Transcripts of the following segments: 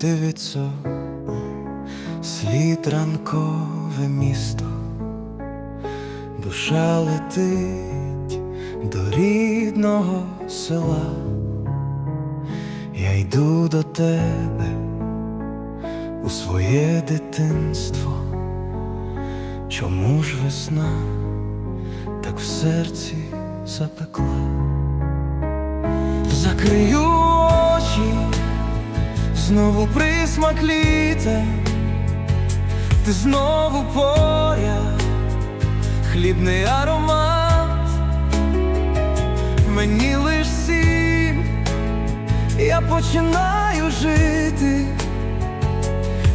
дивиться слід ранкове місто, душа летить до рідного села, я йду до тебе у своє дитинство. Чому ж весна так в серці запекла? Закрию знову присмак літа, ти знову поряд, хлібний аромат, мені лиш сім, я починаю жити,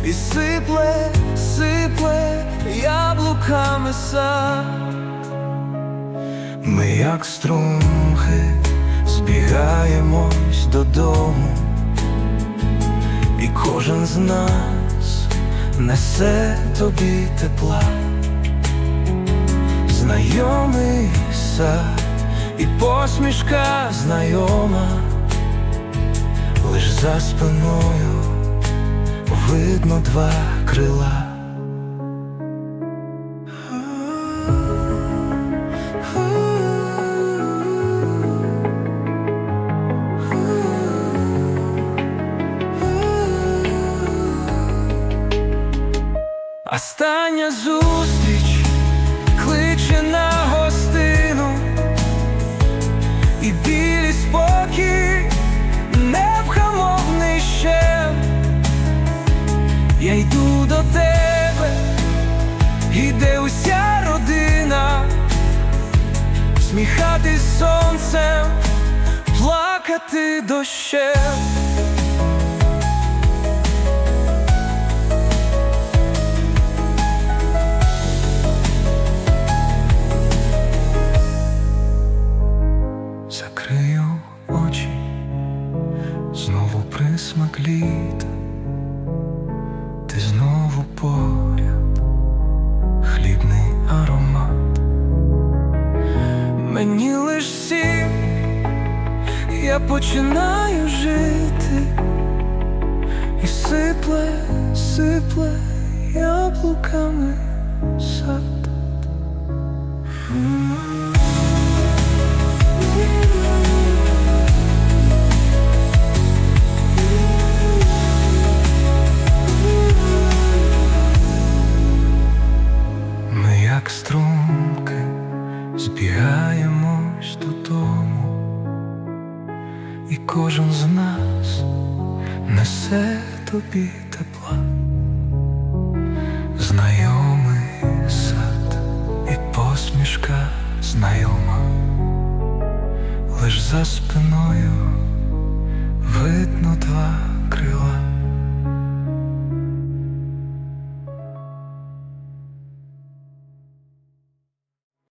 і сипле, сипле яблуками сад. Ми як струмхи збігаємось додому, і кожен з нас несе тобі тепла, знайомий сад і посмішка знайома, лиш за спиною видно два крила. Остання зустріч кличе на гостину, і білі спокій невхамовний ще. Я йду до тебе, іде уся родина, сміхатись сонцем, плакати дощем. Присмак літа, ти знову поряд, хлібний аромат. Мені лиш сім, я починаю жити, і сипле, сипле яблуками сад. І кожен з нас несе тобі тепла, знайомий сад і посмішка знайома, лиш за спиною видно два крила.